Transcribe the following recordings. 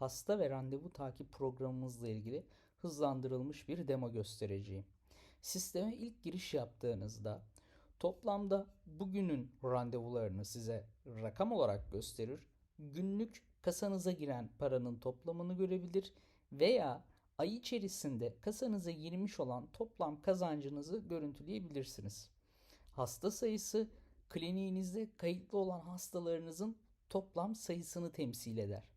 hasta ve randevu takip programımızla ilgili hızlandırılmış bir demo göstereceğim. Sisteme ilk giriş yaptığınızda toplamda bugünün randevularını size rakam olarak gösterir. Günlük kasanıza giren paranın toplamını görebilir veya ay içerisinde kasanıza girmiş olan toplam kazancınızı görüntüleyebilirsiniz. Hasta sayısı kliniğinizde kayıtlı olan hastalarınızın toplam sayısını temsil eder.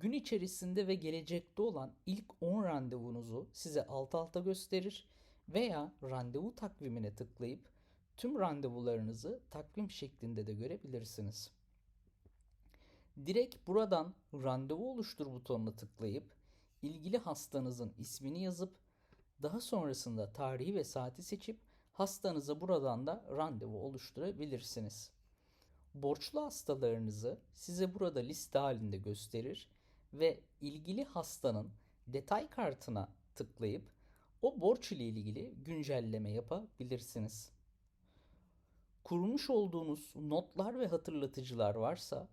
Gün içerisinde ve gelecekte olan ilk 10 randevunuzu size alt alta gösterir veya randevu takvimine tıklayıp tüm randevularınızı takvim şeklinde de görebilirsiniz. Direkt buradan randevu oluştur butonuna tıklayıp ilgili hastanızın ismini yazıp daha sonrasında tarihi ve saati seçip hastanıza buradan da randevu oluşturabilirsiniz. Borçlu hastalarınızı size burada liste halinde gösterir ve ilgili hastanın detay kartına tıklayıp o borç ile ilgili güncelleme yapabilirsiniz. Kurmuş olduğunuz notlar ve hatırlatıcılar varsa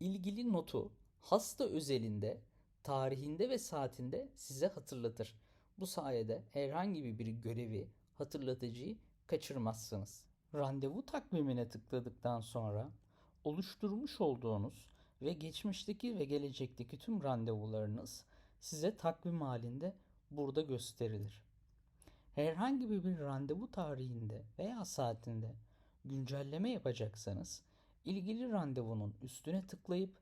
ilgili notu hasta özelinde, tarihinde ve saatinde size hatırlatır. Bu sayede herhangi bir görevi, hatırlatıcıyı kaçırmazsınız. Randevu takvimine tıkladıktan sonra oluşturmuş olduğunuz ve geçmişteki ve gelecekteki tüm randevularınız size takvim halinde burada gösterilir. Herhangi bir randevu tarihinde veya saatinde güncelleme yapacaksanız ilgili randevunun üstüne tıklayıp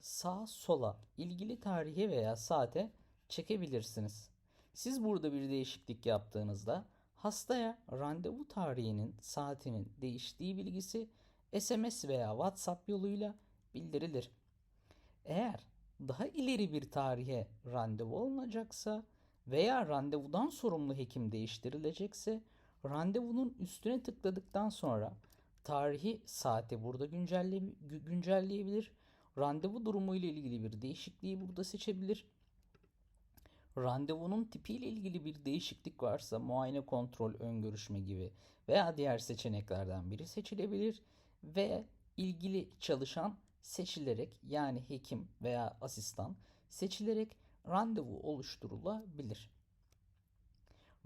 sağ sola ilgili tarihe veya saate çekebilirsiniz. Siz burada bir değişiklik yaptığınızda hastaya randevu tarihinin, saatinin değiştiği bilgisi SMS veya WhatsApp yoluyla bildirilir. Eğer daha ileri bir tarihe randevu alınacaksa veya randevudan sorumlu hekim değiştirilecekse randevunun üstüne tıkladıktan sonra tarihi saati burada güncelle güncelleyebilir. Randevu durumu ile ilgili bir değişikliği burada seçebilir. Randevunun tipiyle ilgili bir değişiklik varsa muayene kontrol ön görüşme gibi veya diğer seçeneklerden biri seçilebilir ve ilgili çalışan seçilerek yani hekim veya asistan seçilerek randevu oluşturulabilir.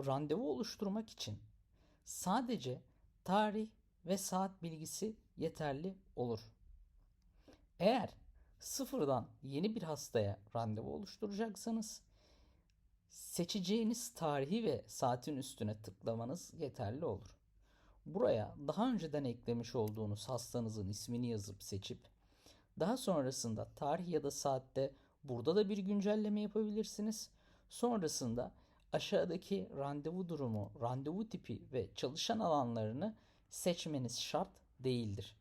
Randevu oluşturmak için sadece tarih ve saat bilgisi yeterli olur. Eğer sıfırdan yeni bir hastaya randevu oluşturacaksanız seçeceğiniz tarihi ve saatin üstüne tıklamanız yeterli olur. Buraya daha önceden eklemiş olduğunuz hastanızın ismini yazıp seçip daha sonrasında tarih ya da saatte burada da bir güncelleme yapabilirsiniz. Sonrasında aşağıdaki randevu durumu, randevu tipi ve çalışan alanlarını seçmeniz şart değildir.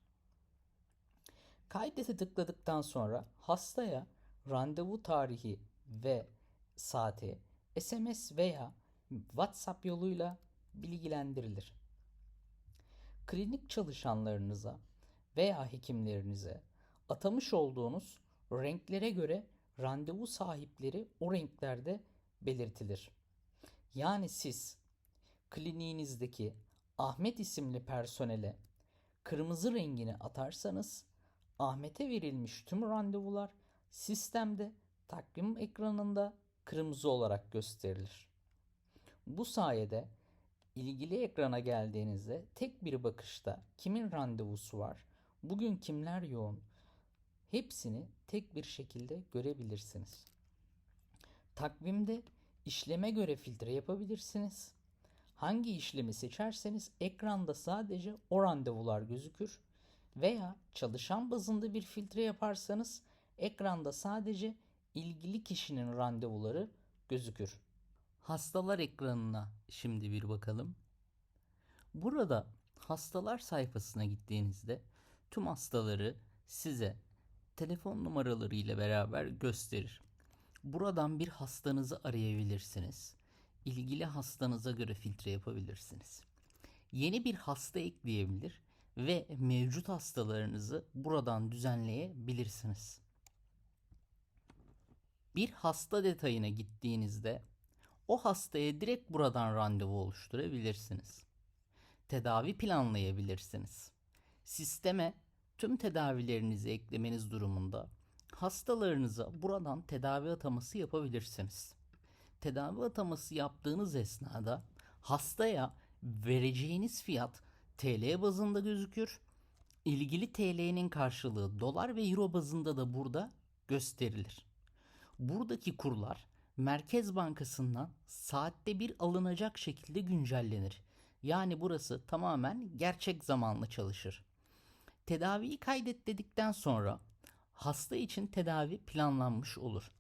Kaydete tıkladıktan sonra hastaya randevu tarihi ve saati SMS veya WhatsApp yoluyla bilgilendirilir. Klinik çalışanlarınıza veya hekimlerinize atamış olduğunuz renklere göre randevu sahipleri o renklerde belirtilir. Yani siz kliniğinizdeki Ahmet isimli personele kırmızı rengini atarsanız Ahmet'e verilmiş tüm randevular sistemde takvim ekranında kırmızı olarak gösterilir. Bu sayede ilgili ekrana geldiğinizde tek bir bakışta kimin randevusu var, bugün kimler yoğun hepsini tek bir şekilde görebilirsiniz. Takvimde işleme göre filtre yapabilirsiniz. Hangi işlemi seçerseniz ekranda sadece o randevular gözükür veya çalışan bazında bir filtre yaparsanız ekranda sadece ilgili kişinin randevuları gözükür. Hastalar ekranına şimdi bir bakalım. Burada hastalar sayfasına gittiğinizde tüm hastaları size telefon numaraları ile beraber gösterir. Buradan bir hastanızı arayabilirsiniz. İlgili hastanıza göre filtre yapabilirsiniz. Yeni bir hasta ekleyebilir ve mevcut hastalarınızı buradan düzenleyebilirsiniz. Bir hasta detayına gittiğinizde o hastaya direkt buradan randevu oluşturabilirsiniz. Tedavi planlayabilirsiniz. Sisteme tüm tedavilerinizi eklemeniz durumunda hastalarınıza buradan tedavi ataması yapabilirsiniz. Tedavi ataması yaptığınız esnada hastaya vereceğiniz fiyat TL bazında gözükür. İlgili TL'nin karşılığı dolar ve euro bazında da burada gösterilir. Buradaki kurlar Merkez Bankası'ndan saatte bir alınacak şekilde güncellenir. Yani burası tamamen gerçek zamanlı çalışır. Tedaviyi kaydet dedikten sonra hasta için tedavi planlanmış olur.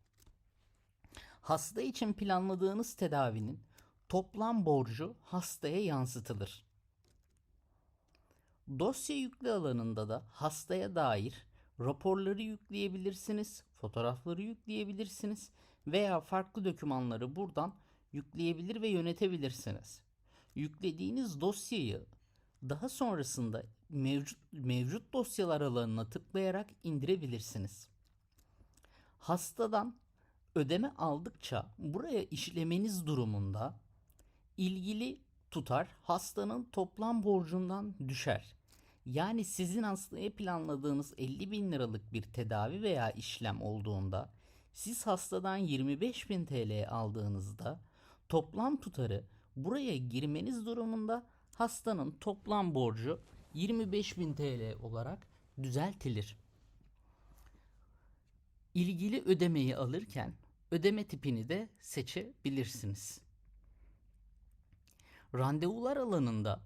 Hasta için planladığınız tedavinin toplam borcu hastaya yansıtılır. Dosya yükle alanında da hastaya dair raporları yükleyebilirsiniz, fotoğrafları yükleyebilirsiniz veya farklı dokümanları buradan yükleyebilir ve yönetebilirsiniz. Yüklediğiniz dosyayı daha sonrasında mevcut mevcut dosyalar alanına tıklayarak indirebilirsiniz. Hastadan ödeme aldıkça buraya işlemeniz durumunda ilgili tutar hastanın toplam borcundan düşer. Yani sizin hastaya planladığınız 50 bin liralık bir tedavi veya işlem olduğunda siz hastadan 25 bin TL aldığınızda toplam tutarı buraya girmeniz durumunda hastanın toplam borcu 25 bin TL olarak düzeltilir. İlgili ödemeyi alırken ödeme tipini de seçebilirsiniz. Randevular alanında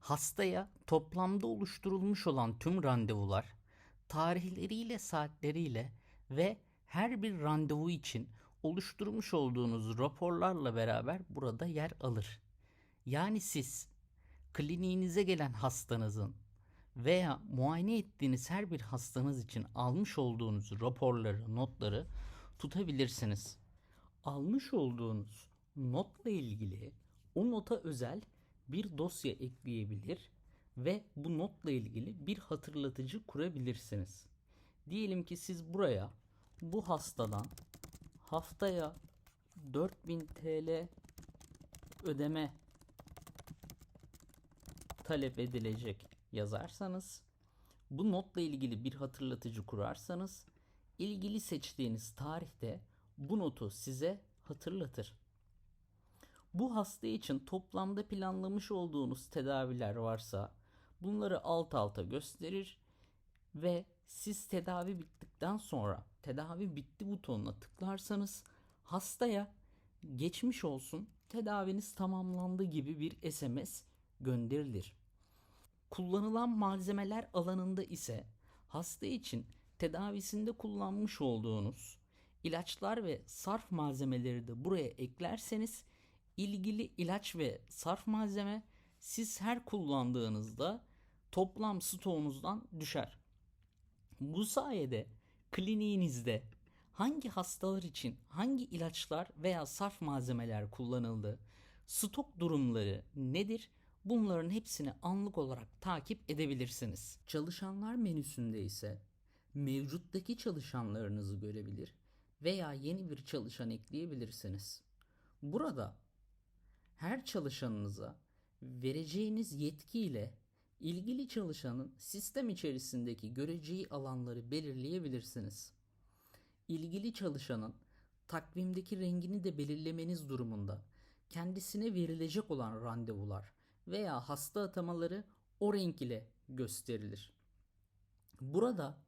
hastaya toplamda oluşturulmuş olan tüm randevular tarihleriyle saatleriyle ve her bir randevu için oluşturmuş olduğunuz raporlarla beraber burada yer alır. Yani siz kliniğinize gelen hastanızın veya muayene ettiğiniz her bir hastanız için almış olduğunuz raporları, notları tutabilirsiniz. Almış olduğunuz notla ilgili o nota özel bir dosya ekleyebilir ve bu notla ilgili bir hatırlatıcı kurabilirsiniz. Diyelim ki siz buraya bu hastadan haftaya 4000 TL ödeme talep edilecek yazarsanız bu notla ilgili bir hatırlatıcı kurarsanız ilgili seçtiğiniz tarihte bu notu size hatırlatır. Bu hasta için toplamda planlamış olduğunuz tedaviler varsa bunları alt alta gösterir ve siz tedavi bittikten sonra tedavi bitti butonuna tıklarsanız hastaya geçmiş olsun tedaviniz tamamlandı gibi bir SMS gönderilir. Kullanılan malzemeler alanında ise hasta için tedavisinde kullanmış olduğunuz ilaçlar ve sarf malzemeleri de buraya eklerseniz ilgili ilaç ve sarf malzeme siz her kullandığınızda toplam stoğunuzdan düşer. Bu sayede kliniğinizde hangi hastalar için hangi ilaçlar veya sarf malzemeler kullanıldı, stok durumları nedir Bunların hepsini anlık olarak takip edebilirsiniz. Çalışanlar menüsünde ise mevcuttaki çalışanlarınızı görebilir veya yeni bir çalışan ekleyebilirsiniz. Burada her çalışanınıza vereceğiniz yetkiyle ilgili çalışanın sistem içerisindeki göreceği alanları belirleyebilirsiniz. İlgili çalışanın takvimdeki rengini de belirlemeniz durumunda kendisine verilecek olan randevular veya hasta atamaları o renk ile gösterilir. Burada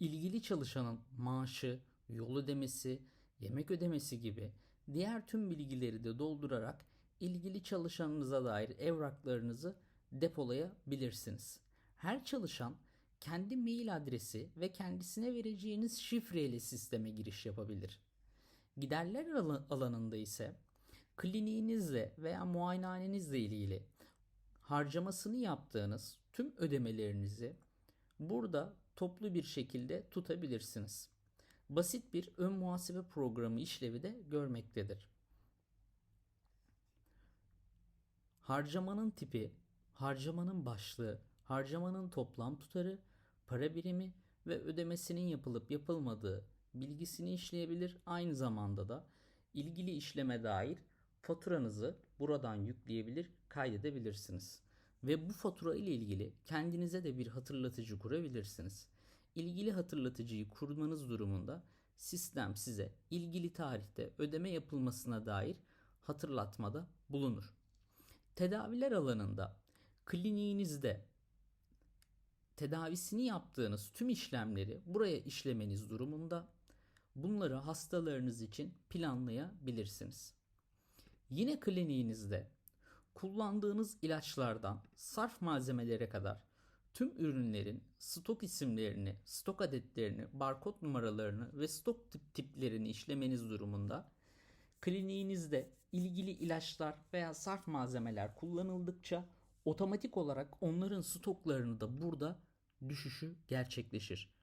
ilgili çalışanın maaşı, yol ödemesi, yemek ödemesi gibi diğer tüm bilgileri de doldurarak ilgili çalışanınıza dair evraklarınızı depolayabilirsiniz. Her çalışan kendi mail adresi ve kendisine vereceğiniz şifreyle sisteme giriş yapabilir. Giderler alanında ise kliniğinizle veya muayenehanenizle ilgili harcamasını yaptığınız tüm ödemelerinizi burada toplu bir şekilde tutabilirsiniz. Basit bir ön muhasebe programı işlevi de görmektedir. Harcamanın tipi, harcamanın başlığı, harcamanın toplam tutarı, para birimi ve ödemesinin yapılıp yapılmadığı bilgisini işleyebilir. Aynı zamanda da ilgili işleme dair faturanızı buradan yükleyebilir, kaydedebilirsiniz. Ve bu fatura ile ilgili kendinize de bir hatırlatıcı kurabilirsiniz. ilgili hatırlatıcıyı kurmanız durumunda sistem size ilgili tarihte ödeme yapılmasına dair hatırlatmada bulunur. Tedaviler alanında kliniğinizde tedavisini yaptığınız tüm işlemleri buraya işlemeniz durumunda bunları hastalarınız için planlayabilirsiniz. Yine kliniğinizde kullandığınız ilaçlardan sarf malzemelere kadar tüm ürünlerin stok isimlerini, stok adetlerini, barkod numaralarını ve stok tip tiplerini işlemeniz durumunda kliniğinizde ilgili ilaçlar veya sarf malzemeler kullanıldıkça otomatik olarak onların stoklarını da burada düşüşü gerçekleşir.